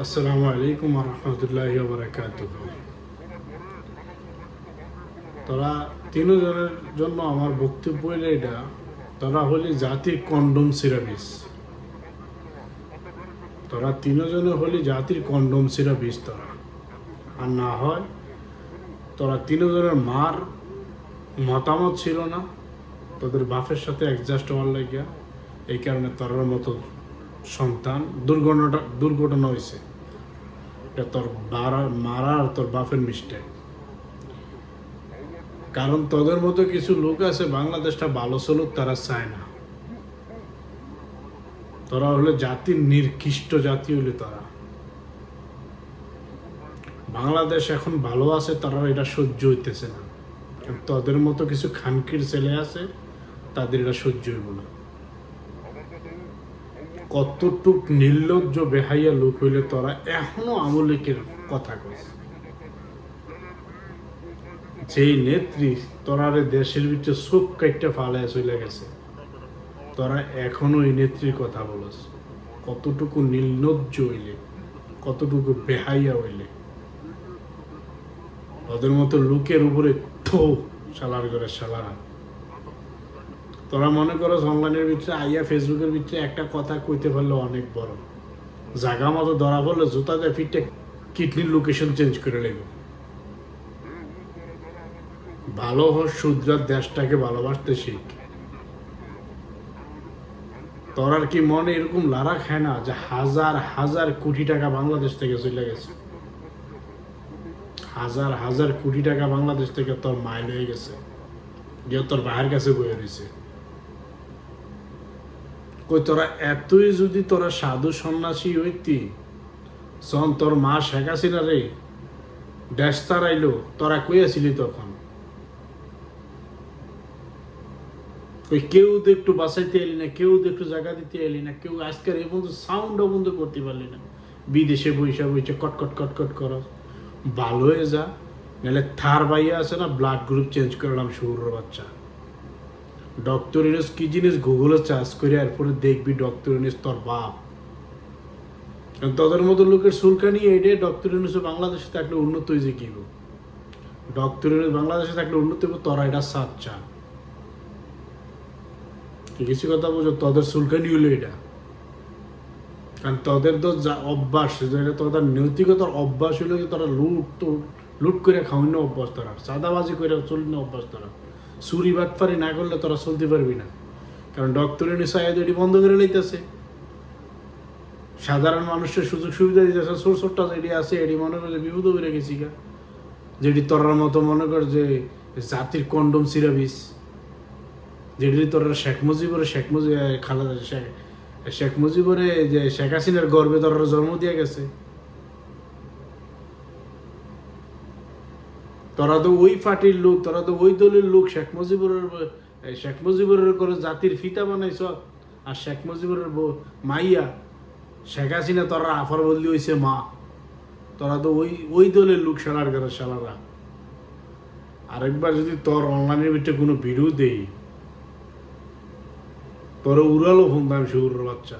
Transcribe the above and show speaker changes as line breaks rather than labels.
আসসালামু আলাইকুম রহমতুল্লাহ বারাকাত তোরা তিনজনের জন্য আমার বক্তব্য এটা, তোরা হলি জাতির কন্ডম সিরাবিস তোরা তিনজনে হলি জাতির কন্ডম সিরাবিস তোরা। আর না হয় তোরা তিনজনের মার মতামত ছিল না, তাদের বাপের সাথে অ্যাডজাস্ট হওয়ার লাগিয়া এই কারণে তোর মতো সন্তান দুর্ঘটনাটা দুর্ঘটনা হয়েছে এটা তোর বাড়া মারা আর তোর বাপের মিস্টেক কারণ তোদের মতো কিছু লোক আছে, বাংলাদেশটা ভালো চলুক, তারা চায় না। তোরা হলে জাতির নির্কৃষ্ট জাতি হলে তারা। বাংলাদেশ এখন ভালো আছে, তারা এটা সহ্য হইতেছে না। তোদের মতো কিছু খানকির ছেলে আছে, তাদের এটা সহ্য হইব না। কতটুক নির্লজ্জ বেহাইয়া লোক হইলে তোরা এখনও আমলিকের কথা কস যেই নেত্রী তোরারে দেশের ভিতরে চোখ কাইটটা ফালায় চলে গেছে, তোরা এখনও এই নেত্রীর কথা বলস। কতটুকু নির্লজ্জ হইলে, কতটুকু বেহাইয়া হইলে। ওদের মতো লোকের উপরে থো শালার করে শালারা তোরা মনে করো অনলাইনের ভিতরে আইয়া ফেসবুকের ভিতরে একটা কথা কইতে পারলে অনেক বড়। জাগা মতো ধরা পড়লে জুতা দিয়ে ফিটে কিডনির লোকেশন চেঞ্জ করে নেবে ভালো হোক শুদ্রার দেশটাকে ভালোবাসতে শিখ। তোর আর কি মনে এরকম লারা খায় না যে হাজার হাজার কোটি টাকা বাংলাদেশ থেকে চলে গেছে? হাজার হাজার কোটি টাকা বাংলাদেশ থেকে তোর মাইল হয়ে গেছে। গিয়ে তোর ভাইয়ের কাছে বয়ে রয়েছে কই, তোরা এতই যদি তোরা সাধু সন্ন্যাসী হইতি, সন তোর মা শেখ হাসিনা রে দেশ তারাইলো তোরা কই আসিলি তখন? ওই কেউ তো একটু বাঁচাইতে এলি না, কেউ তো একটু জায়গা দিতে এলি না, কেউ আজকের এই পর্যন্ত সাউন্ডও বন্ধ করতে পারলি না। বিদেশে বৈশা বইছে কটকট কটকট করো ভালো হয়ে যা, নাহলে থার বাইয়া আছে না ব্লাড গ্রুপ চেঞ্জ করলাম শুরুর বাচ্চা। ডক্টর ইউনিস কি জিনিস গুগলে চার্জ করে এরপরে দেখবি ডক্টর ইউনিস তোর বাপ। তোদের মতো লোকের সুলকানি এটাই ডক্টর ইউনিস বাংলাদেশে থাকলে উন্নত হয়েছে কি ডক্টর ইউনিস বাংলাদেশে থাকলে উন্নত হবে তোরা এটা সাত চা কিছু কথা বুঝো তোদের সুলকানি হলো এটা। কারণ তোদের তো যা অভ্যাস যেটা তোদের নৈতিকতার অভ্যাস হলো যে তোরা লুট তো লুট করে খাওয়ানো অভ্যাস তোরা চাঁদাবাজি করে চলনো অভ্যাস তোরা। চুরি বাটফারি না করলে তোরা চলতে পারবি না। কারণ ডক্টরের নিশ্চয় এটি বন্ধ করে লইতেছে। সাধারণ মানুষের সুযোগ সুবিধা দিতেছে ছোট্ট যেটি আছে, এটি মনে করে বিপদ করে গেছি গা। যেটি তোরার মতো মনে কর যে জাতির কন্ডম সিরাবিস যেটি তোরা শেখ মুজিবরে শেখ মুজিব খালেদা শেখ শেখ মুজিবরে যে শেখ হাসিনার গর্বে তোরা জন্ম দিয়ে গেছে। তোরা তো ওই পার্টির লোক, তোরা তো ওই দলের লোক, শেখ মুজিবুরের শেখ মুজিবুরের করে জাতির ফিতা বানাইছ আর শেখ মুজিবুরের বউ- মাইয়া, শেখ হাসিনা তোরা আফার বদলি হয়েছে মা। তোরা তো ওই ওই দলের লোক শালার করে শালারা। আরেকবার যদি তোর অনলাইনের ভিতরে কোনো ভিডিও দেই, তোর উড়ালো ফোন দাম শুরুর বাচ্চা।